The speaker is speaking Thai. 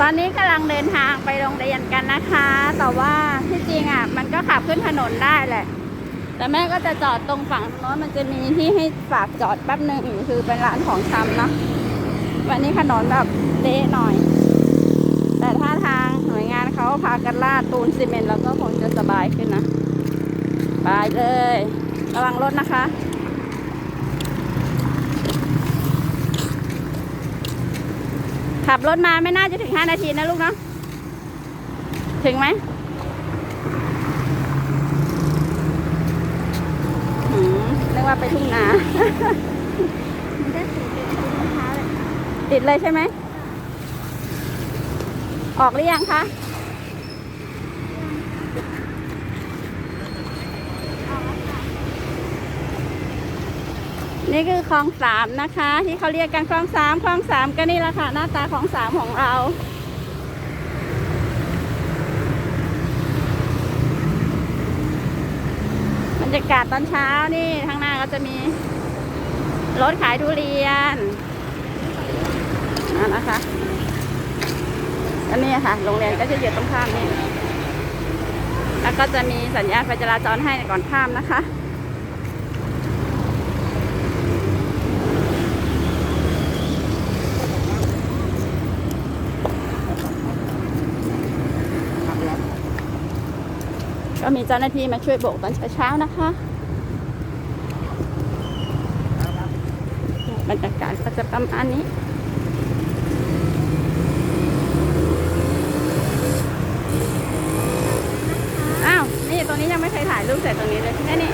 ตอนนี้กำลังเดินทางไปโรงเรียนกันนะคะ แต่ว่าที่จริงอะ มันก็ขับขึ้นถนนได้แหละ แต่แม่ก็จะจอดตรงฝั่งโน้นมันจะมีที่ให้ฝากจอดแป๊บหนึ่งคือเป็นร้านของชำเนาะวันนี้ถนนแบบเละหน่อย แต่ถ้าทางหน่วยงานเขาพากันลาดปูนซีเมนต์แล้วก็คงจะสบายขึ้นนะ ไปเลย ระวังรถนะคะ ขับรถมาไม่น่าจะถึง 5 นาทีนะลูกเนาะ ถึงไหมหืมเรียกว่าไปทุ่งนามันได้สีเป็นรองเท้าเลยติดเลยใช่ไหม ออกหรือยังคะ นี่คือคลองสามนะคะ ที่เขาเรียกกันคลองสามคลองสามก็นี่แหละค่ะหน้าตาของสามของเราบรรยากาศตอนเช้านี่ข้างหน้าก็จะมีรถขายทุเรียนนั่นนะคะอันนี้ค่ะโรงเรียนก็จะอยู่ตรงข้ามนี่แล้วก็จะมีสัญญาณไฟจราจรให้ก่อนข้ามนะคะ ก็มีเจ้าหน้าที่มาช่วยโบกตอนเช้าๆนะคะ บรรยากาศก็จะประมาณนี้อ้าวนี่ตรงนี้ยังไม่เคยถ่ายรูปเสร็จตรงนี้เลยแค่นี้